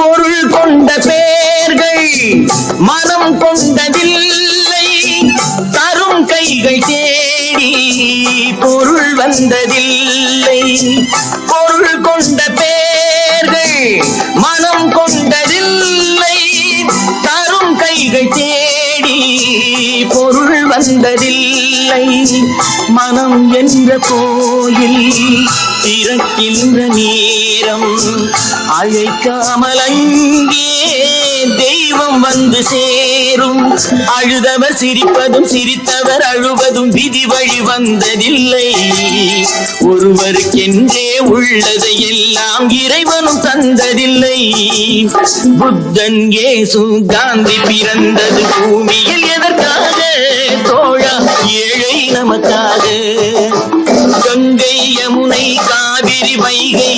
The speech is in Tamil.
பொருள் கொண்ட பேர்கள் மனம் கொண்டதில்லை தரும் கைகள் தேடி பொருள் வந்ததில்லை. பொருள் கொண்ட பேர்கள் மனம் கொண்டதில்லை தரும் கைகள் தேடி பொருள் வந்ததில்லை. இல்லை. மனம் என்ற கோயில் இறக்கின்ற நேரம். அழைக்காமல் அங்கே தெய்வம் வந்து சேரும். அழுதவர் சிரிப்பதும் சிரித்தவர் அழுவதும் விதி வழி வந்ததில்லை. ஒருவருக்கென்றே உள்ளதை எல்லாம் இறைவனும் தந்ததில்லை. புத்தன் ஏசு காந்தி பிறந்தது பூமியில் எதற்காக நமக்காக கங்கை யமுனை காவிரி வைகை